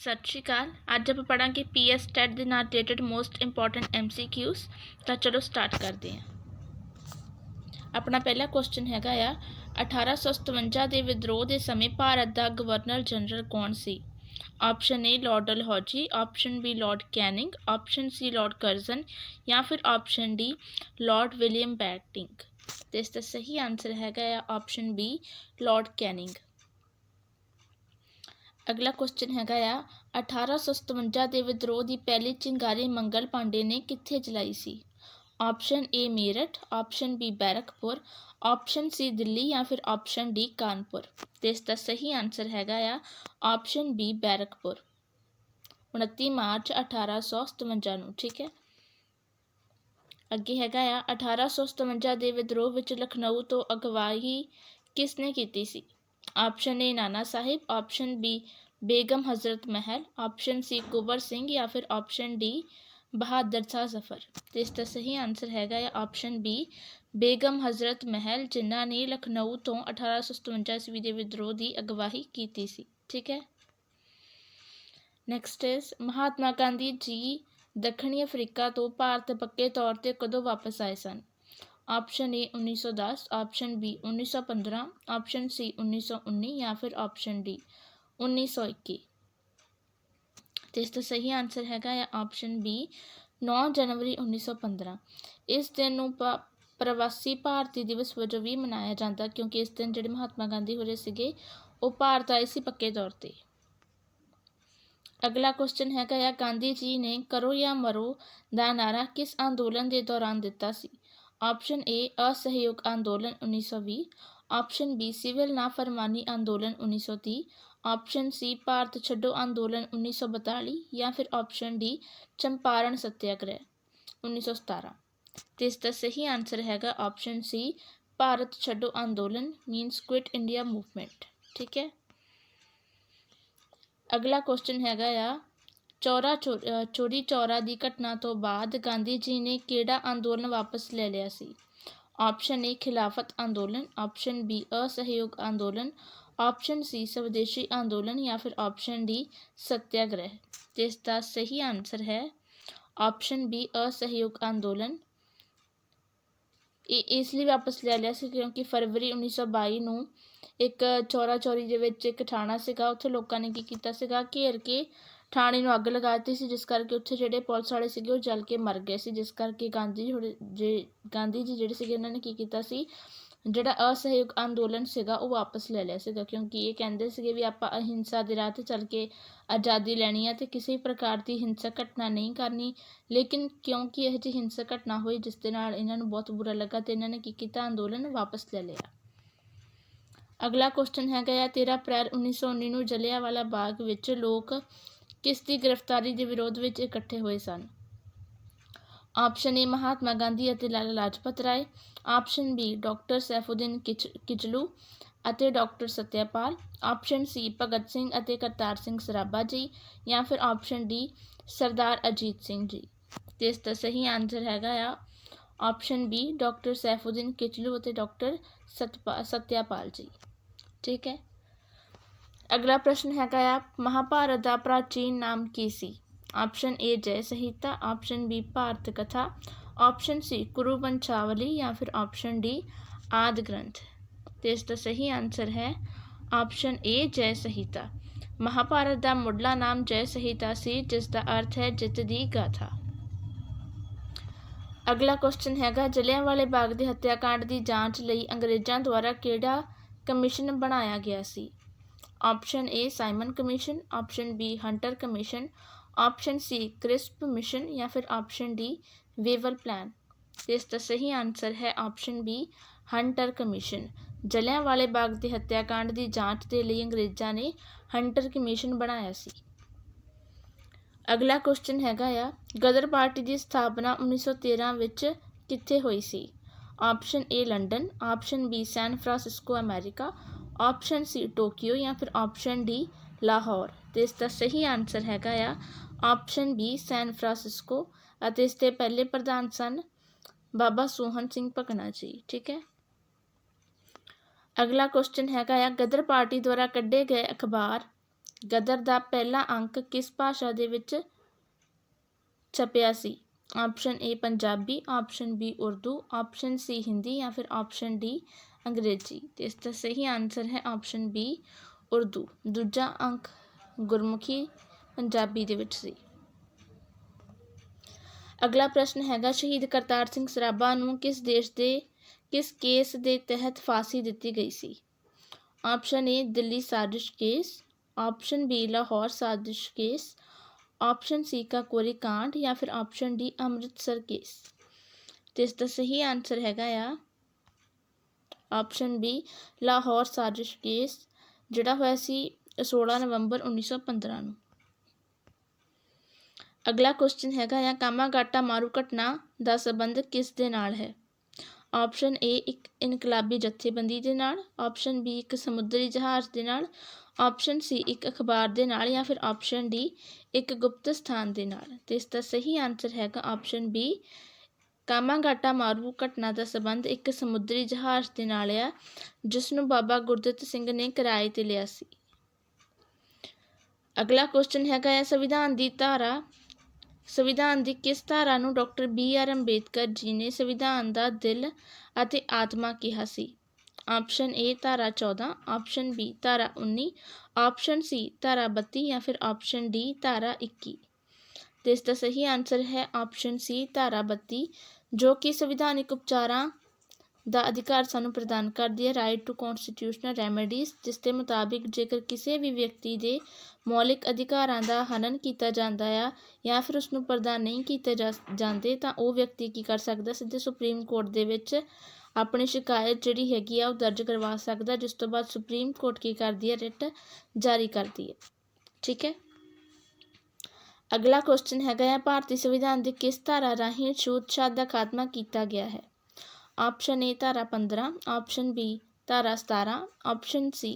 ਸਤਿ ਸ਼੍ਰੀ ਅਕਾਲ। ਅੱਜ ਆਪਾਂ ਪੜਾਂਗੇ ਪੀਐਸ ਟੈਟ ਦੇ ਨਾਲ ਰਿਲੇਟਡ ਮੋਸਟ ਇੰਪੋਰਟੈਂਟ ਐਮਸੀਕਿਊਜ਼ ਤਾਂ ਚਲੋ ਸਟਾਰਟ ਕਰਦੇ ਹਾਂ। ਆਪਣਾ ਪਹਿਲਾ ਕੁਐਸਚਨ ਹੈਗਾ ਆ 1857 ਦੇ ਵਿਦਰੋਹ ਦੇ ਸਮੇਂ ਭਾਰਤ ਦਾ ਗਵਰਨਰ ਜਨਰਲ ਕੌਣ ਸੀ? Option A lord Dalhousie option B lord Canning option C lord Curzon ਜਾਂ ਫਿਰ option D lord William Bentinck ਤੇ ਇਸ ਦਾ ਸਹੀ ਆਨਸਰ ਹੈਗਾ ਆ ਆਪਸ਼ਨ ਬੀ ਲਾਰਡ ਕੈਨਿੰਗ ਅਗਲਾ ਕੁਐਸਚਨ ਹੈਗਾ ਆ 1857 ਦੇ ਵਿਦਰੋਹ ਦੀ ਪਹਿਲੀ ਚਿੰਗਾਰੀ ਮੰਗਲ ਪਾਂਡੇ ਨੇ ਕਿੱਥੇ ਚਲਾਈ ਸੀ? Option A Meerut option B Barrackpore option C Delhi ਜਾਂ ਫਿਰ ਆਪਸ਼ਨ ਡੀ ਕਾਨਪੁਰ। ਤੇ ਇਸ ਦਾ ਸਹੀ ਆਨਸਰ ਹੈਗਾ ਆ ਆਪਸ਼ਨ ਬੀ ਬੈਰਕਪੁਰ। 29 ਮਾਰਚ 1857 ਨੂੰ, ਠੀਕ ਹੈ? ਅੱਗੇ ਹੈਗਾ ਆ 1857 ਦੇ ਵਿਦਰੋਹ ਵਿੱਚ ਲਖਨਊ ਤੋਂ ਅਗਵਾਈ ਕਿਸ ਨੇ ਕੀਤੀ ਸੀ? Option A Nana Sahib option B Begum Hazrat Mahal option C Kunwar Singh ਜਾਂ ਫਿਰ ਆਪਸ਼ਨ ਡੀ ਬਹਾਦਰ ਸ਼ਾਹ ਜ਼ਫਰ ਤੇ ਇਸ ਦਾ ਸਹੀ ਆਨਸਰ ਹੈਗਾ ਹੈ ਆਪਸ਼ਨ ਬੀ ਬੇਗਮ ਹਜ਼ਰਤ ਮਹਿਲ ਜਿਨ੍ਹਾਂ ਨੇ ਲਖਨਊ ਤੋਂ 1857 ਈਸਵੀ ਦੇ ਵਿਦਰੋਹ ਦੀ ਅਗਵਾਈ ਕੀਤੀ ਸੀ ਠੀਕ ਹੈ ਨੈਕਸਟ ਇਜ਼ ਮਹਾਤਮਾ ਗਾਂਧੀ ਜੀ ਦੱਖਣੀ ਅਫਰੀਕਾ ਤੋਂ ਭਾਰਤ ਪੱਕੇ ਤੌਰ ਤੇ ਕਦੋਂ ਵਾਪਸ ਆਏ ਸਨ option A 1910 option B 1915 option C 1919 ਜਾਂ ਫਿਰ ਆਪਸ਼ਨ ਡੀ 1921 ਤੇ ਇਸ ਦਾ ਸਹੀ ਆਨਸਰ ਹੈਗਾ ਹੈ ਆਪਸ਼ਨ ਬੀ 9 ਜਨਵਰੀ 1915 ਇਸ ਦਿਨ ਨੂੰ ਪ੍ਰਵਾਸੀ ਭਾਰਤੀ ਦਿਵਸ ਵਜੋਂ ਵੀ ਮਨਾਇਆ ਜਾਂਦਾ ਕਿਉਂਕਿ ਇਸ ਦਿਨ ਜਿਹੜੇ ਮਹਾਤਮਾ ਗਾਂਧੀ ਹੋਰੇ ਸੀਗੇ, ਉਹ ਭਾਰਤ ਆਏ ਸੀ ਪੱਕੇ ਤੌਰ ਤੇ। ਅਗਲਾ ਕੁਐਸਚਨ ਹੈਗਾ ਆ, ਗਾਂਧੀ ਜੀ ਨੇ ਕਰੋ ਜਾਂ ਮਰੋ ਦਾ ਨਾਰਾ ਕਿਸ ਅੰਦੋਲਨ ਦੇ ਦੌਰਾਨ ਦਿੱਤਾ ਸੀ? ਆਪਸ਼ਨ ਏ ਅਸਹਿਯੋਗ ਅੰਦੋਲਨ 1920 ਆਪਸ਼ਨ ਬੀ ਸਿਵਲ ਨਾਫਰਮਾਨੀ ਅੰਦੋਲਨ 1930 ਆਪਸ਼ਨ ਸੀ ਭਾਰਤ ਛੱਡੋ ਅੰਦੋਲਨ 1942 ਜਾਂ ਫਿਰ ਆਪਸ਼ਨ ਡੀ ਚੰਪਾਰਣ ਸੱਤਿਆਗ੍ਰਹਿ 1917 ਤੇ ਇਸ ਦਾ ਸਹੀ ਆਨਸਰ ਹੈਗਾ ਆਪਸ਼ਨ ਸੀ ਭਾਰਤ ਛੱਡੋ ਅੰਦੋਲਨ ਮੀਨਸ ਕੁਇਟ ਇੰਡੀਆ ਮੂਵਮੈਂਟ ਠੀਕ ਹੈ ਅਗਲਾ ਕੁਐਸਚਨ ਹੈਗਾ ਆ ਚੌਰਾ ਚੋਰੀ ਚੌਰਾ ਦੀ ਘਟਨਾ ਤੋਂ ਬਾਅਦ ਗਾਂਧੀ ਜੀ ਨੇ ਕਿਹੜਾ ਅੰਦੋਲਨ ਵਾਪਸ ਲੈ ਲਿਆ ਸੀ ਆਪਸ਼ਨ ਏ ਖਿਲਾਫਤ ਅੰਦੋਲਨ ਆਪਸ਼ਨ ਬੀ ਅਸਹਿਯੋਗ ਅੰਦੋਲਨ ਆਪਸ਼ਨ ਸੀ ਸਵਦੇਸ਼ੀ ਅੰਦੋਲਨ ਜਾਂ ਫਿਰ ਆਪਸ਼ਨ ਡੀ ਸਤਿਆਗ੍ਰਹਿ, ਜਿਸ ਦਾ ਸਹੀ ਆਨਸਰ ਹੈ ਆਪਸ਼ਨ ਬੀ ਅਸਹਿਯੋਗ ਅੰਦੋਲਨ। ਇਹ ਇਸ ਲਈ ਵਾਪਸ ਲੈ ਲਿਆ ਸੀ ਕਿਉਂਕਿ ਫਰਵਰੀ 1922 ਨੂੰ ਇੱਕ ਚੌਰਾ ਚੌਰੀ ਦੇ ਵਿੱਚ ਇੱਕ ਥਾਣਾ ਸੀਗਾ, ਉੱਥੇ ਲੋਕਾਂ ਨੇ ਕੀ ਕੀਤਾ ਸੀਗਾ, ਘੇਰ ਕੇ ਥਾਣੇ ਨੂੰ ਅੱਗ ਲਗਾ ਦਿੱਤੀ ਸੀ, ਜਿਸ ਕਰਕੇ ਉੱਥੇ ਜਿਹੜੇ ਪੁਲਿਸ ਵਾਲੇ ਸੀਗੇ ਉਹ ਜਲ ਕੇ ਮਰ ਗਏ ਸੀ, ਜਿਸ ਕਰਕੇ ਗਾਂਧੀ ਜੀ ਜੇ ਗਾਂਧੀ ਜੀ ਜਿਹੜੇ ਸੀਗੇ ਉਹਨਾਂ ਨੇ ਕੀ ਕੀਤਾ ਸੀ ਜਿਹੜਾ ਅਸਹਿਯੋਗ ਅੰਦੋਲਨ ਸੀਗਾ, ਉਹ ਵਾਪਸ ਲੈ ਲਿਆ ਸੀਗਾ, ਕਿਉਂਕਿ ਇਹ ਕਹਿੰਦੇ ਸੀਗੇ ਵੀ ਆਪਾਂ ਅਹਿੰਸਾ ਦੇ ਰਾਹ ਤੇ ਚੱਲ ਕੇ ਆਜ਼ਾਦੀ ਲੈਣੀ ਆ ਤੇ ਕਿਸੇ ਪ੍ਰਕਾਰ ਦੀ ਹਿੰਸਕ ਘਟਨਾ ਨਹੀਂ ਕਰਨੀ। ਲੇਕਿਨ ਕਿਉਂਕਿ ਇਹ ਜਿਹੀ ਹਿੰਸਕ ਘਟਨਾ ਹੋਈ, ਜਿਸ ਦੇ ਨਾਲ ਇਹਨਾਂ ਨੂੰ ਬਹੁਤ ਬੁਰਾ ਲੱਗਾ ਤੇ ਇਹਨਾਂ ਨੇ ਕੀ ਕੀਤਾ? ਅੰਦੋਲਨ ਵਾਪਸ ਲੈ ਲਿਆ। ਅਗਲਾ ਕੁਐਸਚਨ ਹੈਗਾ ਆ 13 ਅਪ੍ਰੈਲ 1919 ਨੂੰ ਜਲਿਆਂਵਾਲਾ ਬਾਗ ਵਿੱਚ ਲੋਕ ਕਿਸ ਦੀ ਗ੍ਰਿਫਤਾਰੀ ਦੇ ਵਿਰੋਧ ਵਿੱਚ ਇਕੱਠੇ ਹੋਏ ਸਨ? ਆਪਸ਼ਨ ਏ ਮਹਾਤਮਾ ਗਾਂਧੀ ਅਤੇ Lala Lajpat Rai, option B doctor Saifuddin Kitchlew ਅਤੇ doctor Satyapal, option C Bhagat Singh ਅਤੇ ਕਰਤਾਰ ਸਿੰਘ ਸਰਾਭਾ ਜੀ, ਜਾਂ ਫਿਰ ਆਪਸ਼ਨ ਡੀ ਸਰਦਾਰ ਅਜੀਤ ਸਿੰਘ ਜੀ। ਤੇ ਇਸ ਦਾ ਸਹੀ ਆਨਸਰ ਹੈਗਾ ਆ option B doctor Saifuddin Kitchlew ਅਤੇ ਡਾਕਟਰ ਸਤਿਆਪਾਲ ਜੀ। ਠੀਕ ਹੈ। ਅਗਲਾ ਪ੍ਰਸ਼ਨ ਹੈਗਾ ਆ, ਮਹਾਭਾਰਤ ਦਾ ਪ੍ਰਾਚੀਨ ਨਾਮ ਕੀ ਸੀ? ਆਪਸ਼ਨ ਏ ਜੈ ਸਹਿਤਾ ਆਪਸ਼ਨ ਬੀ ਭਾਰਤ ਕਥਾ ਆਪਸ਼ਨ ਸੀ ਕੁਰੂ ਵੰਸ਼ਾਵਲੀ ਜਾਂ ਫਿਰ ਆਪਸ਼ਨ ਡੀ ਆਦ ਗ੍ਰੰਥ ਤੇ ਇਸ ਦਾ ਸਹੀ ਆਨਸਰ ਹੈ ਆਪਸ਼ਨ ਏ ਜੈ ਸਹਿਤਾ ਮਹਾਭਾਰਤ ਦਾ ਮੁੱਢਲਾ ਨਾਮ ਜੈ ਸਹਿਤਾ ਸੀ ਜਿਸ ਦਾ ਅਰਥ ਹੈ ਜਿੱਤ ਦੀ ਗਾਥਾ ਅਗਲਾ ਕੁਐਸਚਨ ਹੈਗਾ ਜਲਿਆਂਵਾਲੇ ਬਾਗ ਦੇ ਹੱਤਿਆਕਾਂਡ ਦੀ ਜਾਂਚ ਲਈ ਅੰਗਰੇਜ਼ਾਂ ਦੁਆਰਾ ਕਿਹੜਾ ਕਮਿਸ਼ਨ ਬਣਾਇਆ ਗਿਆ ਸੀ option A Simon commission option B Hunter commission option C Cripps mission ਜਾਂ ਫਿਰ ਆਪਸ਼ਨ ਡੀ ਵੇਵਲ ਪਲਾਨ ਇਸ ਦਾ ਸਹੀ ਆਨਸਰ ਹੈ ਆਪਸ਼ਨ ਬੀ ਹੰਟਰ ਕਮਿਸ਼ਨ ਜਲਿਆਂਵਾਲੇ ਬਾਗ ਦੇ ਹੱਤਿਆਕਾਂਡ ਦੀ ਜਾਂਚ ਦੇ ਲਈ ਅੰਗਰੇਜ਼ਾਂ ਨੇ ਹੰਟਰ ਕਮਿਸ਼ਨ ਬਣਾਇਆ ਸੀ। ਅਗਲਾ ਕੁਐਸਚਨ ਹੈਗਾ ਆ, ਗਦਰ ਪਾਰਟੀ ਦੀ ਸਥਾਪਨਾ 1913 ਵਿੱਚ ਕਿੱਥੇ ਹੋਈ ਸੀ? Option A London option B San Francisco, America option C Tokyo ਜਾਂ ਫਿਰ ਆਪਸ਼ਨ ਡੀ ਲਾਹੌਰ। ਤੇ ਇਸ ਦਾ ਸਹੀ ਆਨਸਰ ਹੈਗਾ ਆ ਆਪਸ਼ਨ ਬੀ, ਸੈਨ ਫਰਾਂਸਿਸਕੋ ਅਤੇ ਇਸ ਦੇ ਪਹਿਲੇ ਪ੍ਰਧਾਨ ਸਨ ਬਾਬਾ ਸੋਹਨ ਸਿੰਘ ਭਕਨਾ ਜੀ, ਠੀਕ ਹੈ? ਅਗਲਾ ਕੁਐਸਚਨ ਹੈਗਾ ਆ, ਗਦਰ ਪਾਰਟੀ ਦੁਆਰਾ ਕੱਢੇ ਗਏ ਅਖਬਾਰ, ਗਦਰ ਦਾ ਪਹਿਲਾ ਅੰਕ ਕਿਸ ਭਾਸ਼ਾ ਦੇ ਵਿੱਚ ਛਪਿਆ ਸੀ? Option A Punjabi, option B Urdu, option C Hindi ਜਾਂ ਫਿਰ ਆਪਸ਼ਨ ਡੀ ਅੰਗਰੇਜ਼ੀ। ਤੇ ਇਸ ਦਾ ਸਹੀ ਆਨਸਰ ਹੈ ਆਪਸ਼ਨ ਬੀ ਉਰਦੂ। ਦੂਜਾ ਅੰਕ ਗੁਰਮੁਖੀ ਪੰਜਾਬੀ ਦੇ ਵਿੱਚ ਸੀ ਅਗਲਾ ਪ੍ਰਸ਼ਨ ਹੈਗਾ ਸ਼ਹੀਦ ਕਰਤਾਰ ਸਿੰਘ ਸਰਾਭਾ ਨੂੰ ਕਿਸ ਦੇਸ਼ ਦੇ ਕਿਸ ਕੇਸ ਦੇ ਤਹਿਤ ਫਾਂਸੀ ਦਿੱਤੀ ਗਈ ਸੀ ਆਪਸ਼ਨ ਏ ਦਿੱਲੀ ਸਾਜ਼ਿਸ਼ ਕੇਸ ਆਪਸ਼ਨ ਬੀ ਲਾਹੌਰ ਸਾਜ਼ਿਸ਼ ਕੇਸ ਆਪਸ਼ਨ ਸੀ ਕਾਕੋਰੀ ਕਾਂਡ ਜਾਂ ਫਿਰ ਆਪਸ਼ਨ ਡੀ ਅੰਮ੍ਰਿਤਸਰ ਕੇਸ ਤੇ ਇਸ ਦਾ ਸਹੀ ਆਨਸਰ ਹੈਗਾ ਆ ਆਪਸ਼ਨ ਬੀ ਲਾਹੌਰ ਸਾਜ਼ਿਸ਼ ਕੇਸ ਜਿਹੜਾ ਹੋਇਆ ਸੀ 16 ਨਵੰਬਰ 1915 ਨੂੰ ਅਗਲਾ ਕੁਐਸਚਨ ਹੈਗਾ ਆ, ਕਾਮਾਗਾਟਾ ਮਾਰੂ ਘਟਨਾ ਦਾ ਸੰਬੰਧ ਕਿਸ ਦੇ ਨਾਲ ਹੈ? ਆਪਸ਼ਨ ਏ ਇੱਕ ਇਨਕਲਾਬੀ ਜਥੇਬੰਦੀ ਦੇ ਨਾਲ। ਆਪਸ਼ਨ ਬੀ ਇੱਕ ਸਮੁੰਦਰੀ ਜਹਾਜ਼ ਦੇ ਨਾਲ। ਆਪਸ਼ਨ ਸੀ ਇੱਕ ਅਖਬਾਰ ਦੇ ਨਾਲ ਜਾਂ ਫਿਰ ਆਪਸ਼ਨ ਡੀ ਇੱਕ ਗੁਪਤ ਸਥਾਨ ਦੇ ਨਾਲ। ਤੇ ਇਸ ਦਾ ਸਹੀ ਆਨਸਰ ਹੈਗਾ ਆਪਸ਼ਨ ਬੀ ਕਾਮਾਗਾਟਾ ਮਾਰੂ ਘਟਨਾ ਦਾ ਸੰਬੰਧ ਇੱਕ ਸਮੁੰਦਰੀ ਜਹਾਜ਼ ਦੇ ਨਾਲ ਆ ਜਿਸ ਨੂੰ ਬਾਬਾ ਗੁਰਦਿੱਤ ਸਿੰਘ ਨੇ ਕਿਰਾਏ ਤੇ ਲਿਆ ਸੀ। ਅਗਲਾ ਕੁਐਸਚਨ ਹੈਗਾ ਹੈ ਸੰਵਿਧਾਨ ਦੀ ਧਾਰਾ ਸੰਵਿਧਾਨ ਦੀ ਕਿਸ ਧਾਰਾ ਨੂੰ doctor B R Ambedkar ji ਨੇ ਸੰਵਿਧਾਨ ਦਾ ਦਿਲ ਅਤੇ ਆਤਮਾ ਕਿਹਾ ਸੀ? ਆਪਸ਼ਨ ਏ ਧਾਰਾ 14 ਆਪਸ਼ਨ ਬੀ ਧਾਰਾ 19 ਆਪਸ਼ਨ ਸੀ ਧਾਰਾ 32 ਜਾਂ ਫਿਰ ਆਪਸ਼ਨ ਡੀ ਧਾਰਾ 21 ਤੇ ਇਸ ਦਾ ਸਹੀ ਆਨਸਰ ਹੈ ਆਪਸ਼ਨ ਸੀ ਧਾਰਾ 32 ਜੋ ਕਿ ਸੰਵਿਧਾਨਿਕ ਉਪਚਾਰਾਂ ਦਾ ਅਧਿਕਾਰ ਸਾਨੂੰ ਪ੍ਰਦਾਨ ਕਰਦੀ ਹੈ। ਰਾਈਟ ਟੂ ਕਨਸਟੀਟਿਊਸ਼ਨਲ ਰੈਮੇਡੀਜ਼ ਜਿਸ ਦੇ ਮੁਤਾਬਿਕ ਜੇਕਰ ਕਿਸੇ ਵੀ ਵਿਅਕਤੀ ਦੇ ਮੌਲਿਕ ਅਧਿਕਾਰਾਂ ਦਾ ਹਨਨ ਕੀਤਾ ਜਾਂਦਾ ਆ ਜਾਂ ਫਿਰ ਉਸ ਨੂੰ ਪ੍ਰਦਾਨ ਨਹੀਂ ਕੀਤੇ ਜਾਂਦੇ, ਤਾਂ ਉਹ ਵਿਅਕਤੀ ਕੀ ਕਰ ਸਕਦਾ? ਸਿੱਧੇ ਸੁਪਰੀਮ ਕੋਰਟ ਦੇ ਵਿੱਚ ਆਪਣੀ ਸ਼ਿਕਾਇਤ ਜਿਹੜੀ ਹੈਗੀ ਆ, ਉਹ ਦਰਜ ਕਰਵਾ ਸਕਦਾ, ਜਿਸ ਤੋਂ ਬਾਅਦ ਸੁਪਰੀਮ ਕੋਰਟ ਕੀ ਕਰਦੀ ਹੈ? ਰਿਟ ਜਾਰੀ ਕਰਦੀ ਹੈ। ਠੀਕ ਹੈ? ਅਗਲਾ ਕੁਐਸਚਨ ਹੈਗਾ ਹੈ ਭਾਰਤੀ ਸੰਵਿਧਾਨ ਦੀ ਕਿਸ ਧਾਰਾ ਰਾਹੀਂ ਛੂਤ-ਛਾਤ ਦਾ ਖਾਤਮਾ ਕੀਤਾ ਗਿਆ ਹੈ? ਆਪਸ਼ਨ ਏ ਧਾਰਾ 15 ਆਪਸ਼ਨ ਬੀ ਧਾਰਾ 17 ਆਪਸ਼ਨ ਸੀ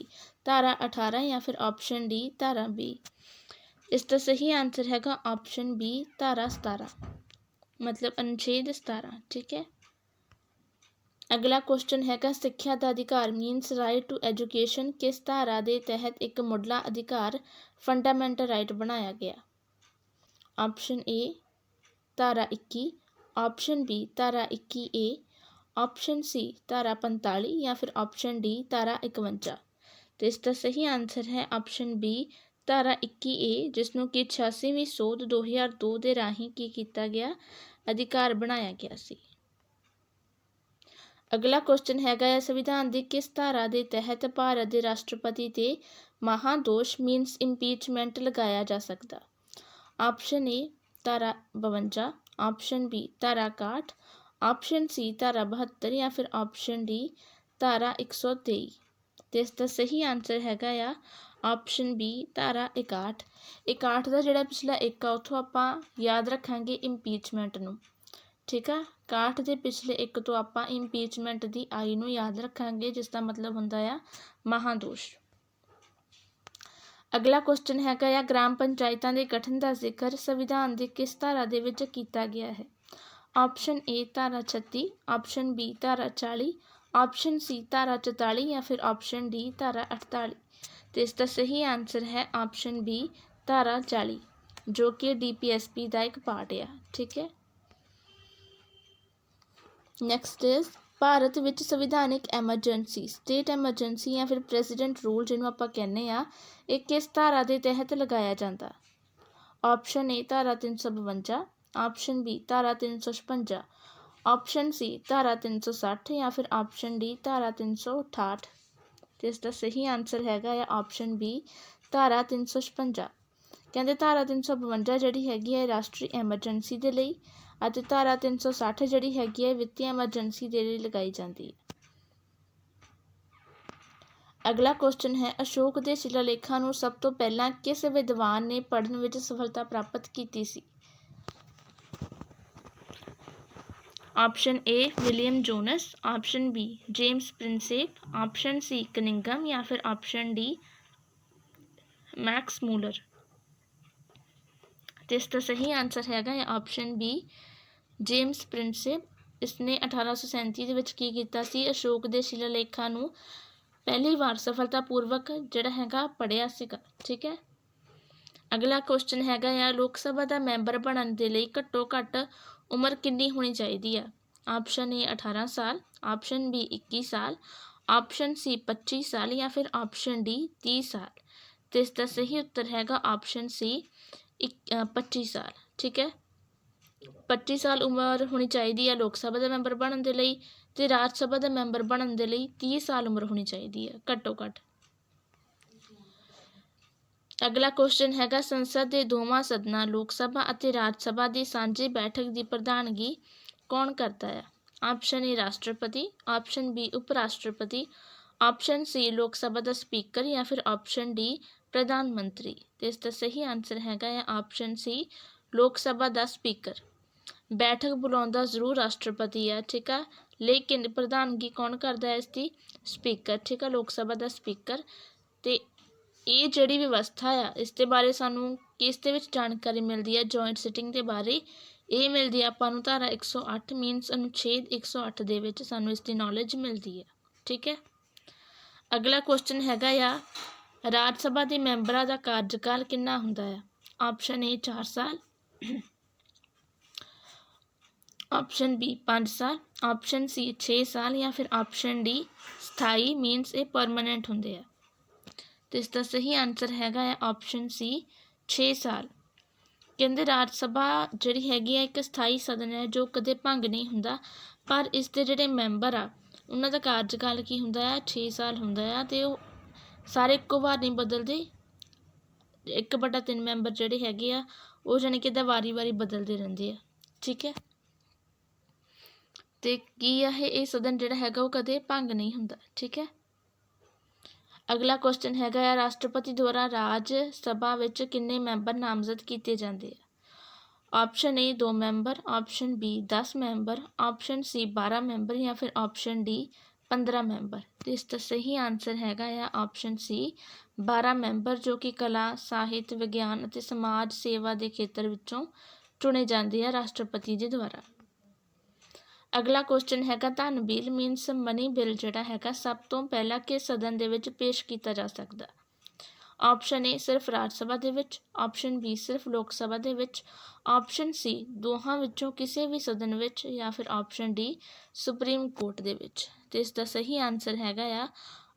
ਧਾਰਾ 18 ਜਾਂ ਫਿਰ ਆਪਸ਼ਨ ਡੀ ਧਾਰਾ 20 ਇਸ ਦਾ ਸਹੀ ਆਨਸਰ ਹੈਗਾ ਆਪਸ਼ਨ ਬੀ ਧਾਰਾ 17 ਮਤਲਬ ਅਨੁਛੇਦ 17 ਠੀਕ ਹੈ ਅਗਲਾ ਕੁਐਸਚਨ ਹੈਗਾ ਸਿੱਖਿਆ ਦਾ ਅਧਿਕਾਰ ਮੀਨਸ ਰਾਈਟ ਟੂ ਐਜੂਕੇਸ਼ਨ ਕਿਸ ਧਾਰਾ ਦੇ ਤਹਿਤ ਇੱਕ ਮੁੱਢਲਾ ਅਧਿਕਾਰ ਫੰਡਾਮੈਂਟਲ ਰਾਈਟ ਬਣਾਇਆ ਗਿਆ ਆਪਸ਼ਨ ਏ ਧਾਰਾ 21 ਆਪਸ਼ਨ ਬੀ ਧਾਰਾ 21 ਏ ਆਪਸ਼ਨ ਸੀ ਧਾਰਾ 45 ਜਾਂ ਫਿਰ ਆਪਸ਼ਨ ਡੀ ਧਾਰਾ 51 ਤੇ ਇਸ ਦਾ ਸਹੀ ਆਨਸਰ ਹੈ ਆਪਸ਼ਨ ਬੀ ਧਾਰਾ 21 ਏ ਜਿਸ ਨੂੰ ਕਿ 86ਵੀਂ ਸੋਧ 2002 ਦੇ ਰਾਹੀਂ ਕੀ ਕੀਤਾ ਗਿਆ? ਅਧਿਕਾਰ ਬਣਾਇਆ ਗਿਆ ਸੀ। ਅਗਲਾ ਕੁਐਸਚਨ ਹੈਗਾ ਹੈ ਸੰਵਿਧਾਨ ਦੀ ਕਿਸ ਧਾਰਾ ਦੇ ਤਹਿਤ ਭਾਰਤ ਦੇ ਰਾਸ਼ਟਰਪਤੀ ਤੇ ਮਹਾਦੋਸ਼ ਮੀਨਸ ਇੰਪੀਚਮੈਂਟ ਲਗਾਇਆ ਜਾ ਸਕਦਾ? ਆਪਸ਼ਨ ਏ ਧਾਰਾ 52 ਆਪਸ਼ਨ ਬੀ ਧਾਰਾ 61 ਆਪਸ਼ਨ ਸੀ ਧਾਰਾ 72 ਜਾਂ ਫਿਰ ਆਪਸ਼ਨ ਡੀ ਧਾਰਾ 123 ਤੇ ਇਸ ਦਾ ਸਹੀ ਆਨਸਰ ਹੈਗਾ ਆ ਆਪਸ਼ਨ ਬੀ ਧਾਰਾ 61 61 ਦਾ ਜਿਹੜਾ ਪਿਛਲਾ ਇੱਕ ਆ, ਉਥੋਂ ਆਪਾਂ ਯਾਦ ਰੱਖਾਂਗੇ ਇੰਪੀਚਮੈਂਟ ਨੂੰ। ਠੀਕ ਆ? 61 ਦੇ ਪਿਛਲੇ ਇੱਕ ਤੋਂ ਆਪਾਂ ਇੰਪੀਚਮੈਂਟ ਦੀ ਆਈ ਨੂੰ ਯਾਦ ਰੱਖਾਂਗੇ, ਜਿਸ ਦਾ ਮਤਲਬ ਹੁੰਦਾ ਆ ਮਹਾਦੋਸ਼। ਅਗਲਾ ਕੁਐਸਚਨ ਹੈਗਾ ਆ, ਗ੍ਰਾਮ ਪੰਚਾਇਤਾਂ ਦੇ ਗਠਨ ਦਾ ਜ਼ਿਕਰ ਸੰਵਿਧਾਨ ਦੀ ਕਿਸ ਧਾਰਾ ਦੇ ਵਿੱਚ ਕੀਤਾ ਗਿਆ ਹੈ? ਆਪਸ਼ਨ ਏ ਧਾਰਾ 36 ਆਪਸ਼ਨ ਬੀ ਧਾਰਾ 40 ਆਪਸ਼ਨ ਸੀ ਧਾਰਾ 44 ਜਾਂ ਫਿਰ ਆਪਸ਼ਨ ਡੀ ਧਾਰਾ 48 ਤੇ ਇਸ ਦਾ ਸਹੀ ਆਨਸਰ ਹੈ ਆਪਸ਼ਨ ਬੀ ਧਾਰਾ 40 ਜੋ ਕਿ ਡੀਪੀਐਸਪੀ ਦਾ ਇੱਕ ਪਾਰਟ ਆ, ਠੀਕ ਹੈ? ਨੈਕਸਟ ਇਜ਼ ਭਾਰਤ ਵਿੱਚ ਸੰਵਿਧਾਨਿਕ ਐਮਰਜੈਂਸੀ ਸਟੇਟ ਐਮਰਜੈਂਸੀ ਜਾਂ ਫਿਰ ਪ੍ਰੈਜ਼ੀਡੈਂਟ ਰੂਲ ਜਿਹਨੂੰ ਆਪਾਂ ਕਹਿੰਦੇ ਆ ਇਹ ਕਿਸ ਧਾਰਾ ਦੇ ਤਹਿਤ ਲਗਾਇਆ ਜਾਂਦਾ? ਆਪਸ਼ਨ ਏ ਧਾਰਾ 352 ਆਪਸ਼ਨ ਬੀ ਧਾਰਾ 356 ਆਪਸ਼ਨ ਸੀ ਧਾਰਾ 360 ਜਾਂ ਫਿਰ ਆਪਸ਼ਨ ਡੀ ਧਾਰਾ 368 ਤੇ ਇਸ ਦਾ ਸਹੀ ਆਨਸਰ ਹੈਗਾ ਹੈ ਆਪਸ਼ਨ ਬੀ ਧਾਰਾ 356 ਕਹਿੰਦੇ ਧਾਰਾ 352 ਜਿਹੜੀ ਹੈਗੀ ਹੈ ਰਾਸ਼ਟਰੀ ਐਮਰਜੈਂਸੀ ਦੇ ਲਈ ਅਤੇ ਧਾਰਾ 360 ਜਿਹੜੀ ਹੈਗੀ ਹੈ ਵਿੱਤੀ ਐਮਰਜੈਂਸੀ ਦੇ ਲਈ ਲਗਾਈ ਜਾਂਦੀ ਹੈ ਅਗਲਾ ਕੁਐਸਚਨ ਹੈ, ਅਸ਼ੋਕ ਦੇ ਸ਼ਿਲਾਲੇਖਾਂ ਨੂੰ ਸਭ ਤੋਂ ਪਹਿਲਾਂ ਕਿਸ ਵਿਦਵਾਨ ਨੇ ਪੜ੍ਹਨ ਵਿੱਚ ਸਫਲਤਾ ਪ੍ਰਾਪਤ ਕੀਤੀ ਸੀ? Option A William Jones option B James Prinsep option C Cunningham ਜਾਂ ਫਿਰ ਆਪਸ਼ਨ ਡੀ ਮੈਕਸ ਮੂਲਰ ਤੇ ਇਸ ਦਾ ਸਹੀ ਆਨਸਰ ਹੈਗਾ ਹੈ ਆਪਸ਼ਨ ਬੀ ਜੇਮਸ ਪ੍ਰਿੰਸੇਪ ਇਸਨੇ 1837 ਦੇ ਵਿੱਚ ਕੀ ਕੀਤਾ ਸੀ ਅਸ਼ੋਕ ਦੇ ਸ਼ਿਲਾਲੇਖਾਂ ਨੂੰ ਪਹਿਲੀ ਵਾਰ ਸਫਲਤਾਪੂਰਵਕ ਜਿਹੜਾ ਹੈਗਾ ਪੜਿਆ ਸੀਗਾ ਠੀਕ ਹੈ ਅਗਲਾ ਕੁਐਸਚਨ ਹੈਗਾ ਆ ਲੋਕ ਸਭਾ ਦਾ ਮੈਂਬਰ ਬਣਨ ਦੇ ਲਈ ਘੱਟੋ ਘੱਟ ਉਮਰ ਕਿੰਨੀ ਹੋਣੀ ਚਾਹੀਦੀ ਆ ਆਪਸ਼ਨ ਏ 18 ਸਾਲ ਆਪਸ਼ਨ ਬੀ 21 ਸਾਲ ਆਪਸ਼ਨ ਸੀ 25 ਸਾਲ ਜਾਂ ਫਿਰ ਆਪਸ਼ਨ ਡੀ 30 ਸਾਲ। ਤੇ ਇਸ ਦਾ ਸਹੀ ਉੱਤਰ ਹੈਗਾ ਆਪਸ਼ਨ ਸੀ 25 ਸਾਲ, ਠੀਕ ਹੈ? 25 ਸਾਲ ਉਮਰ ਹੋਣੀ ਚਾਹੀਦੀ ਹੈ ਲੋਕ ਸਭਾ ਦਾ ਮੈਂਬਰ ਬਣਨ ਦੇ ਲਈ ਤੇ ਰਾਜ ਸਭਾ ਦਾ ਮੈਂਬਰ ਬਣਨ ਦੇ ਲਈ 30 ਸਾਲ ਉਮਰ ਹੋਣੀ ਚਾਹੀਦੀ ਹੈ, ਘੱਟੋ ਘੱਟ। ਅਗਲਾ ਕੁਐਸਚਨ ਹੈਗਾ, ਸੰਸਦ ਦੇ ਦੋਵਾਂ ਸਦਨਾਂ, ਲੋਕ ਸਭਾ ਅਤੇ ਰਾਜ ਸਭਾ ਦੀ ਸਾਂਝੀ ਬੈਠਕ ਦੀ ਪ੍ਰਧਾਨਗੀ ਕੌਣ ਕਰਦਾ ਹੈ ਆਪਸ਼ਨ ਏ ਰਾਸ਼ਟਰਪਤੀ। ਆਪਸ਼ਨ ਬੀ ਉਪ ਰਾਸ਼ਟਰਪਤੀ ਆਪਸ਼ਨ ਸੀ ਲੋਕ ਸਭਾ ਦਾ ਸਪੀਕਰ ਜਾਂ ਫਿਰ ਆਪਸ਼ਨ ਡੀ ਪ੍ਰਧਾਨ ਮੰਤਰੀ। ਤੇ ਇਸ ਦਾ ਸਹੀ ਆਨਸਰ ਹੈਗਾ ਹੈ ਆਪਸ਼ਨ ਸੀ ਲੋਕ ਸਭਾ ਦਾ ਸਪੀਕਰ ਬੈਠਕ ਬੁਲਾਉਂਦਾ ਜ਼ਰੂਰ ਰਾਸ਼ਟਰਪਤੀ ਹੈ ਠੀਕ ਆ? ਲੇਕਿਨ ਪ੍ਰਧਾਨਗੀ ਕੌਣ ਕਰਦਾ ਹੈ ਇਸ ਦੀ? ਸਪੀਕਰ ਠੀਕ ਆ? ਲੋਕ ਸਭਾ ਦਾ ਸਪੀਕਰ ਤੇ ਇਹ ਜਿਹੜੀ ਵਿਵਸਥਾ ਆ, ਇਸ ਦੇ ਬਾਰੇ ਸਾਨੂੰ ਕਿਸ ਦੇ ਵਿੱਚ ਜਾਣਕਾਰੀ ਮਿਲਦੀ ਹੈ ਜੁਆਇੰਟ ਸਿਟਿੰਗ ਦੇ ਬਾਰੇ, ਇਹ ਮਿਲਦੀ ਹੈ ਆਪਾਂ ਨੂੰ ਧਾਰਾ 108 ਮੀਨਸ ਅਨੁਛੇਦ 108 ਦੇ ਵਿੱਚ ਸਾਨੂੰ ਇਸ ਦੀ ਨੌਲੇਜ ਮਿਲਦੀ ਹੈ ਠੀਕ ਹੈ? ਅਗਲਾ ਕੁਐਸਚਨ ਹੈਗਾ ਆ, ਰਾਜ ਸਭਾ ਦੇ ਮੈਂਬਰਾਂ ਦਾ ਕਾਰਜਕਾਲ ਕਿੰਨਾ ਹੁੰਦਾ ਹੈ ਆਪਸ਼ਨ ਏ 4 ਸਾਲ ਆਪਸ਼ਨ ਬੀ 5 ਸਾਲ ਆਪਸ਼ਨ ਸੀ 6 ਸਾਲ ਜਾਂ ਫਿਰ ਆਪਸ਼ਨ ਡੀ ਸਥਾਈ ਮੀਨਸ ਇਹ ਪਰਮਨੈਂਟ ਹੁੰਦੇ ਆ। ਤੇ ਇਸ ਦਾ ਸਹੀ ਆਨਸਰ ਹੈਗਾ ਹੈ ਆਪਸ਼ਨ ਸੀ 6 ਸਾਲ। ਕਹਿੰਦੇ ਰਾਜ ਸਭਾ ਜਿਹੜੀ ਹੈਗੀ ਹੈ ਇੱਕ ਸਥਾਈ ਸਦਨ ਹੈ, ਜੋ ਕਦੇ ਭੰਗ ਨਹੀਂ ਹੁੰਦਾ, ਪਰ ਇਸ ਦੇ ਜਿਹੜੇ ਮੈਂਬਰ ਆ, ਉਹਨਾਂ ਦਾ ਕਾਰਜਕਾਲ ਕੀ ਹੁੰਦਾ ਹੈ? 6 ਸਾਲ ਹੁੰਦਾ ਹੈ ਤੇ ਉਹ ਸਾਰੇ ਇੱਕੋ ਵਾਰ ਨਹੀਂ ਬਦਲਦੇ। ਇੱਕ ਬਟਾ ਤਿੰਨ ਮੈਂਬਰ ਜਿਹੜੇ ਹੈਗੇ ਆ, ਉਹ ਜਾਣੀ ਕਿ ਦਾ ਵਾਰੀ-ਵਾਰੀ ਬਦਲਦੇ ਰਹਿੰਦੇ ਆ। ਠੀਕ ਹੈ? ਤੇ ਕੀ ਆ ਇਹ ਸਦਨ ਜਿਹੜਾ ਹੈਗਾ ਉਹ ਕਦੇ ਭੰਗ ਨਹੀਂ ਹੁੰਦਾ। ਠੀਕ ਹੈ? ਅਗਲਾ ਕੁਐਸਚਨ ਹੈਗਾ ਹੈ, ਰਾਸ਼ਟਰਪਤੀ ਦੁਆਰਾ ਰਾਜ ਸਭਾ ਵਿੱਚ ਕਿੰਨੇ ਮੈਂਬਰ ਨਾਮਜ਼ਦ ਕੀਤੇ ਜਾਂਦੇ ਆ? Option A 2 member option B 10 member option C 12 member ਜਾਂ ਫਿਰ ਆਪਸ਼ਨ ਡੀ 15 ਮੈਂਬਰ? ਤੇ ਇਸ ਦਾ ਸਹੀ ਆਨਸਰ ਹੈਗਾ ਆ ਆਪਸ਼ਨ ਸੀ 12 ਮੈਂਬਰ, ਜੋ ਕਿ ਕਲਾ, ਸਾਹਿਤ, ਵਿਗਿਆਨ ਅਤੇ ਸਮਾਜ ਸੇਵਾ ਦੇ ਖੇਤਰ ਵਿੱਚੋਂ ਚੁਣੇ ਜਾਂਦੇ ਆ ਰਾਸ਼ਟਰਪਤੀ ਦੇ ਦੁਆਰਾ। ਅਗਲਾ ਕੁਐਸਚਨ ਹੈਗਾ ਧਨ ਬਿੱਲ ਮੀਨਸ ਮਨੀ ਬਿੱਲ ਜਿਹੜਾ ਹੈਗਾ, ਸਭ ਤੋਂ ਪਹਿਲਾਂ ਕਿਸ ਸਦਨ ਦੇ ਵਿੱਚ ਪੇਸ਼ ਕੀਤਾ ਜਾ ਸਕਦਾ? ਆਪਸ਼ਨ ਏ ਸਿਰਫ ਰਾਜ ਸਭਾ ਦੇ ਵਿੱਚ ਆਪਸ਼ਨ ਬੀ ਸਿਰਫ ਲੋਕ ਸਭਾ ਦੇ ਵਿੱਚ ਆਪਸ਼ਨ ਸੀ ਦੋਹਾਂ ਵਿੱਚੋਂ ਕਿਸੇ ਵੀ ਸਦਨ ਵਿੱਚ ਜਾਂ ਫਿਰ ਆਪਸ਼ਨ ਡੀ ਸੁਪਰੀਮ ਕੋਰਟ ਦੇ ਵਿੱਚ। ਤੇ ਇਸ ਦਾ ਸਹੀ ਆਨਸਰ ਹੈਗਾ ਆ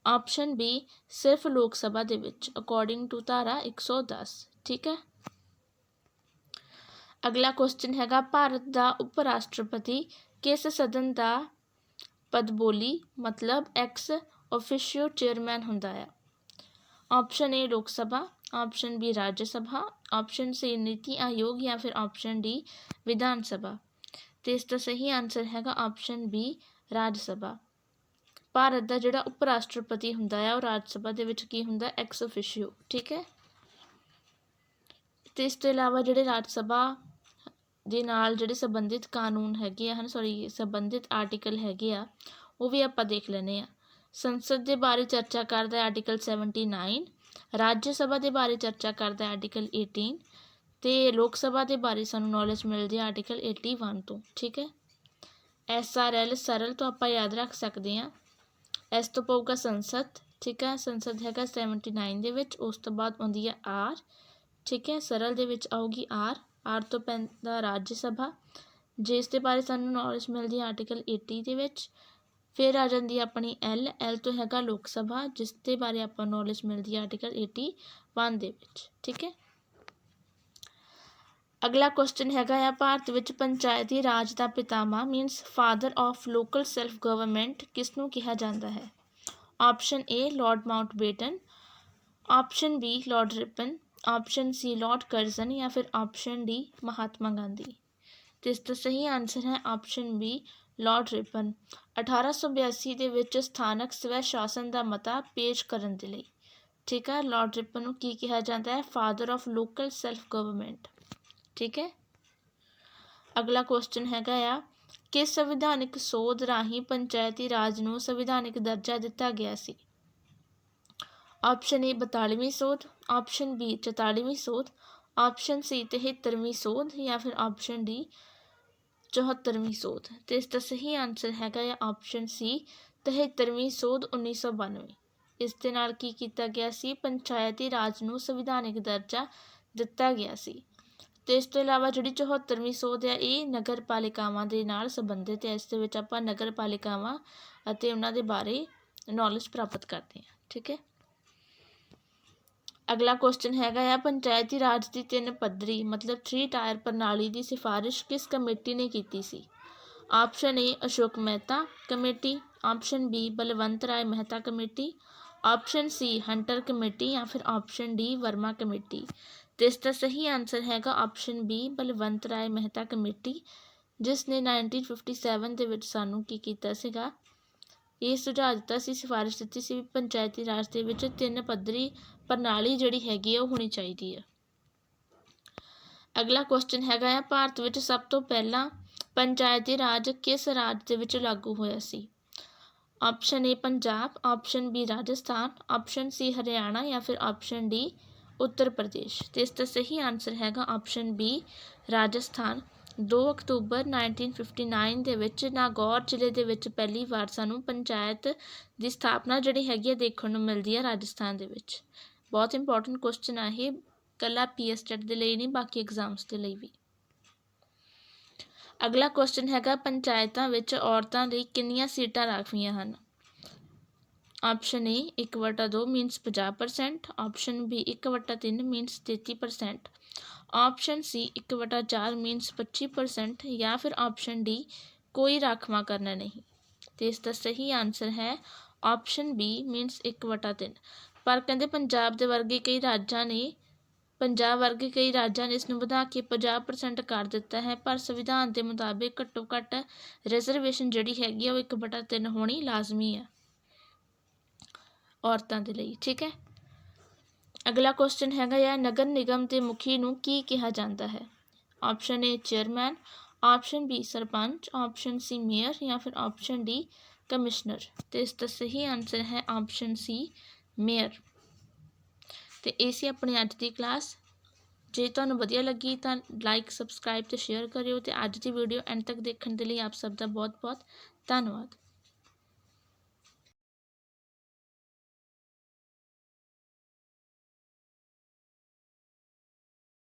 ਆਪਸ਼ਨ ਬੀ ਸਿਰਫ ਲੋਕ ਸਭਾ ਦੇ ਵਿੱਚ ਅਕੋਰਡਿੰਗ ਟੂ ਧਾਰਾ 110 ਠੀਕ ਹੈ? ਅਗਲਾ ਕੁਐਸਚਨ ਹੈਗਾ, ਭਾਰਤ ਦਾ ਉਪ ਰਾਸ਼ਟਰਪਤੀ ਕਿਸ ਸਦਨ ਦਾ ਪਦਬੋਲੀ ਮਤਲਬ ਐਕਸ ਆਫੀਸ਼ੀਓ ਚੇਅਰਮੈਨ ਹੁੰਦਾ ਹੈ? Option A Lok Sabha option B Rajya Sabha option C NITI Aayog ਜਾਂ ਫਿਰ ਆਪਸ਼ਨ ਡੀ ਵਿਧਾਨ ਸਭਾ। ਤੇ ਇਸ ਦਾ ਸਹੀ ਆਨਸਰ ਹੈਗਾ ਆਪਸ਼ਨ ਬੀ ਰਾਜ ਸਭਾ। ਭਾਰਤ ਦਾ ਜਿਹੜਾ ਉਪ ਰਾਸ਼ਟਰਪਤੀ ਹੁੰਦਾ ਹੈ, ਉਹ ਰਾਜ ਸਭਾ ਦੇ ਵਿੱਚ ਕੀ ਹੁੰਦਾ? ਐਕਸ ਆਫੀਸ਼ੀਓ ਠੀਕ ਹੈ? ਤੇ ਇਸ ਤੋਂ ਇਲਾਵਾ ਜਿਹੜੇ ਰਾਜ ਸਭਾ ਦੇ ਨਾਲ ਜਿਹੜੇ ਸੰਬੰਧਿਤ ਕਾਨੂੰਨ ਹੈਗੇ ਆ, ਹਨ ਸੋਰੀ ਸੰਬੰਧਿਤ ਆਰਟੀਕਲ ਹੈਗੇ ਆ, ਉਹ ਵੀ ਆਪਾਂ ਦੇਖ ਲੈਨੇ ਆ। ਸੰਸਦ ਦੇ ਬਾਰੇ ਚਰਚਾ ਕਰਦਾ ਹੈ ਆਰਟੀਕਲ 79 ਰਾਜ ਸਭਾ ਦੇ ਬਾਰੇ ਚਰਚਾ ਕਰਦਾ ਹੈ ਆਰਟੀਕਲ 18 ਤੇ ਲੋਕ ਸਭਾ ਦੇ ਬਾਰੇ ਸਾਨੂੰ ਨੌਲੇਜ ਮਿਲਦੀ ਹੈ ਆਰਟੀਕਲ 81 ਤੋਂ, ਠੀਕ ਹੈ? ਐਸ ਆਰ ਐਲ ਸਰਲ ਤੋਂ ਆਪਾਂ ਯਾਦ ਰੱਖ ਸਕਦੇ ਆ ਐਸ ਤੋਂ ਪਊਗਾ ਸੰਸਦ, ਠੀਕ ਹੈ? ਸੰਸਦ ਹੈਗਾ 79 ਦੇ ਵਿੱਚ, ਉਸ ਤੋਂ ਬਾਅਦ ਆਉਂਦੀ ਹੈ ਆਰ ਠੀਕ ਹੈ? ਸਰਲ ਦੇ ਵਿੱਚ ਆਊਗੀ ਆਰ ਆਰ ਤੋਂ ਪੈਂਦਾ ਰਾਜ ਸਭਾ, ਜਿਸ ਦੇ ਬਾਰੇ ਸਾਨੂੰ ਨੌਲੇਜ ਮਿਲਦੀ ਹੈ ਆਰਟੀਕਲ 80 ਦੇ ਵਿੱਚ। ਫਿਰ ਆ ਜਾਂਦੀ ਹੈ ਆਪਣੀ ਐਲ ਐਲ ਤੋਂ ਹੈਗਾ ਲੋਕ ਸਭਾ, ਜਿਸ ਦੇ ਬਾਰੇ ਆਪਾਂ ਨੌਲੇਜ ਮਿਲਦੀ ਹੈ ਆਰਟੀਕਲ 81 ਦੇ ਵਿੱਚ, ਠੀਕ ਹੈ? ਅਗਲਾ ਕੁਐਸਚਨ ਹੈਗਾ ਆ, ਭਾਰਤ ਵਿੱਚ ਪੰਚਾਇਤੀ ਰਾਜ ਦਾ ਪਿਤਾਮਾ means father of local self government ਕਿਸ ਨੂੰ ਕਿਹਾ ਜਾਂਦਾ ਹੈ? Option A Lord Mountbatten option B Lord Ripon option C Lord Curzon ਜਾਂ ਫਿਰ ਆਪਸ਼ਨ ਡੀ ਮਹਾਤਮਾ ਗਾਂਧੀ ਤੇ ਇਸ ਦਾ ਸਹੀ ਆਨਸਰ ਹੈ ਆਪਸ਼ਨ ਬੀ ਲਾਰਡ ਰਿਪਨ 1882 ਦੇ ਵਿੱਚ ਸਥਾਨਕ ਸਵੈ ਸ਼ਾਸਨ ਦਾ ਮਤਾ ਪੇਸ਼ ਕਰਨ ਦੇ ਲਈ ਠੀਕ ਹੈ ਲਾਰਡ ਰਿਪਨ ਨੂੰ ਕੀ ਕਿਹਾ ਜਾਂਦਾ ਹੈ father of local self government ਠੀਕ ਹੈ ਅਗਲਾ ਕੁਐਸਚਨ ਹੈਗਾ ਆ ਕਿ ਸੰਵਿਧਾਨਿਕ ਸੋਧ ਰਾਹੀਂ ਪੰਚਾਇਤੀ ਰਾਜ ਨੂੰ ਸੰਵਿਧਾਨਿਕ ਦਰਜਾ ਦਿੱਤਾ ਗਿਆ ਸੀ ਆਪਸ਼ਨ ਏ 42ਵੀਂ ਸੋਧ, ਆਪਸ਼ਨ ਬੀ 44ਵੀਂ ਸੋਧ, ਆਪਸ਼ਨ ਸੀ 73ਵੀਂ ਸੋਧ ਜਾਂ ਫਿਰ ਆਪਸ਼ਨ ਡੀ 74ਵੀਂ ਸੋਧ। ਤੇ ਇਸ ਦਾ ਸਹੀ ਆਨਸਰ ਹੈਗਾ ਹੈ ਆਪਸ਼ਨ ਸੀ 73ਵੀਂ ਸੋਧ 1992 ਇਸ ਦੇ ਨਾਲ ਕੀ ਕੀਤਾ ਗਿਆ ਸੀ? ਪੰਚਾਇਤੀ ਰਾਜ ਨੂੰ ਸੰਵਿਧਾਨਿਕ ਦਰਜਾ ਦਿੱਤਾ ਗਿਆ ਸੀ। ਤੇ ਇਸ ਤੋਂ ਇਲਾਵਾ ਜਿਹੜੀ 74ਵੀਂ ਸੋਧ ਹੈ ਇਹ ਨਗਰ ਪਾਲਿਕਾਵਾਂ ਦੇ ਨਾਲ ਸੰਬੰਧਿਤ ਹੈ ਇਸ ਦੇ ਵਿੱਚ ਆਪਾਂ ਨਗਰ ਪਾਲਿਕਾਵਾਂ ਅਤੇ ਉਹਨਾਂ ਦੇ ਬਾਰੇ ਨੌਲੇਜ ਪ੍ਰਾਪਤ ਕਰਦੇ ਹਾਂ ਠੀਕ ਹੈ? ਅਗਲਾ ਕੁਐਸਚਨ ਹੈਗਾ ਆ ਪੰਚਾਇਤੀ ਰਾਜ ਦੀ ਤਿੰਨ ਪੱਧਰੀ ਮਤਲਬ 3 ਟਾਇਰ ਪ੍ਰਣਾਲੀ ਦੀ ਸਿਫਾਰਿਸ਼ ਕਿਸ ਕਮੇਟੀ ਨੇ ਕੀਤੀ ਸੀ option A Ashok Mehta committee option B Balwant Rai Mehta committee option C Hunter committee ਜਾਂ ਫਿਰ ਆਪਸ਼ਨ ਡੀ ਵਰਮਾ ਕਮੇਟੀ ਤੇ ਇਸ ਦਾ ਸਹੀ ਆਨਸਰ ਹੈਗਾ option B Balwant Rai Mehta committee ਜਿਸ ਨੇ 1957 ਦੇ ਵਿੱਚ ਸਾਨੂੰ ਕੀ ਕੀਤਾ ਸੀਗਾ ਇਹ ਸੁਝਾਅ ਦਿੱਤਾ ਸੀ, ਸਿਫਾਰਿਸ਼ ਦਿੱਤੀ ਸੀ ਵੀ ਪੰਚਾਇਤੀ ਰਾਜ ਦੇ ਵਿੱਚ ਤਿੰਨ ਪੱਧਰੀ ਪ੍ਰਣਾਲੀ ਜਿਹੜੀ ਹੈਗੀ ਆ, ਉਹ ਹੋਣੀ ਚਾਹੀਦੀ ਹੈ ਅਗਲਾ ਕੁਐਸਚਨ ਹੈਗਾ ਆ, ਭਾਰਤ ਵਿੱਚ ਸਭ ਤੋਂ ਪਹਿਲਾਂ ਪੰਚਾਇਤੀ ਰਾਜ ਕਿਸ ਰਾਜ ਦੇ ਵਿੱਚ ਲਾਗੂ ਹੋਇਆ ਸੀ? Option A Punjab option B Rajasthan option C Haryana ਜਾਂ ਫਿਰ ਆਪਸ਼ਨ ਡੀ ਉੱਤਰ ਪ੍ਰਦੇਸ਼। ਤੇ ਇਸ ਦਾ ਸਹੀ ਆਨਸਰ ਹੈਗਾ ਆਪਸ਼ਨ ਬੀ ਰਾਜਸਥਾਨ। ਦੋ ਅਕਤੂਬਰ 1959 ਦੇ ਵਿੱਚ ਨਾਗੌਰ ਜ਼ਿਲ੍ਹੇ ਦੇ ਵਿੱਚ ਪਹਿਲੀ ਵਾਰ ਸਾਨੂੰ ਪੰਚਾਇਤ ਦੀ ਸਥਾਪਨਾ ਜਿਹੜੀ ਹੈਗੀ ਹੈ ਦੇਖਣ ਨੂੰ ਮਿਲਦੀ ਹੈ ਰਾਜਸਥਾਨ ਦੇ ਵਿੱਚ। ਬਹੁਤ ਇੰਪੋਰਟੈਂਟ ਕੁਐਸਚਨ ਆ ਇਹ, ਕੱਲਾ ਪੀਐਸਟੈਟ ਦੇ ਲਈ ਨਹੀਂ, ਬਾਕੀ ਐਗਜ਼ਾਮਸ ਦੇ ਲਈ ਵੀ। ਅਗਲਾ ਕੁਐਸਚਨ ਹੈਗਾ, ਪੰਚਾਇਤਾਂ ਵਿੱਚ ਔਰਤਾਂ ਲਈ ਕਿੰਨੀਆਂ ਸੀਟਾਂ ਰਾਖਵੀਆਂ ਹਨ? Option A 1/2 means 50% option B 1/3 means 33% option C 1/4 means 25% ਜਾਂ ਫਿਰ ਆਪਸ਼ਨ ਡੀ ਕੋਈ ਰਾਖਵਾਂ ਕਰਨਾ ਨਹੀਂ। ਤੇ ਇਸ ਦਾ ਸਹੀ ਆਨਸਰ ਹੈ ਆਪਸ਼ਨ ਬੀ ਮੀਨਸ 1/3 ਪਰ ਕਹਿੰਦੇ ਪੰਜਾਬ ਦੇ ਵਰਗੇ ਕਈ ਰਾਜਾਂ ਨੇ, ਪੰਜਾਬ ਵਰਗੇ ਕਈ ਰਾਜਾਂ ਨੇ ਇਸ ਨੂੰ ਵਧਾ ਕੇ 50% ਕਰ ਦਿੱਤਾ ਹੈ, ਪਰ ਸੰਵਿਧਾਨ ਦੇ ਮੁਤਾਬਿਕ ਘੱਟੋ ਘੱਟ ਰਿਜ਼ਰਵੇਸ਼ਨ ਜਿਹੜੀ ਹੈਗੀ ਆ ਉਹ 1/3 ਹੋਣੀ ਲਾਜ਼ਮੀ ਹੈ ਔਰਤਾਂ ਦੇ ਲਈ, ਠੀਕ ਹੈ? ਅਗਲਾ ਕੁਐਸਚਨ ਹੈਗਾ ਯਾ ਨਗਰ ਨਿਗਮ ਦੇ ਮੁਖੀ ਨੂੰ ਕੀ ਕਿਹਾ ਜਾਂਦਾ ਹੈ? Option A chairman option B sarpanch option C mayor ਜਾਂ ਫਿਰ ਆਪਸ਼ਨ ਡੀ ਕਮਿਸ਼ਨਰ ਤੇ ਇਸ ਦਾ ਸਹੀ ਆਨਸਰ ਹੈ ਆਪਸ਼ਨ ਸੀ ਮੇਅਰ ਤੇ ਇਹ ਸੀ ਆਪਣੀ ਅੱਜ ਦੀ ਕਲਾਸ ਜੇ ਤੁਹਾਨੂੰ ਵਧੀਆ ਲੱਗੀ ਤਾਂ ਲਾਈਕ ਸਬਸਕ੍ਰਾਈਬ ਤੇ ਸ਼ੇਅਰ ਕਰਿਓ ਤੇ ਅੱਜ ਦੀ ਵੀਡੀਓ ਐਂਡ ਤੱਕ ਦੇਖਣ ਦੇ ਲਈ ਆਪ ਸਭ ਦਾ ਬਹੁਤ ਬਹੁਤ ਧੰਨਵਾਦ।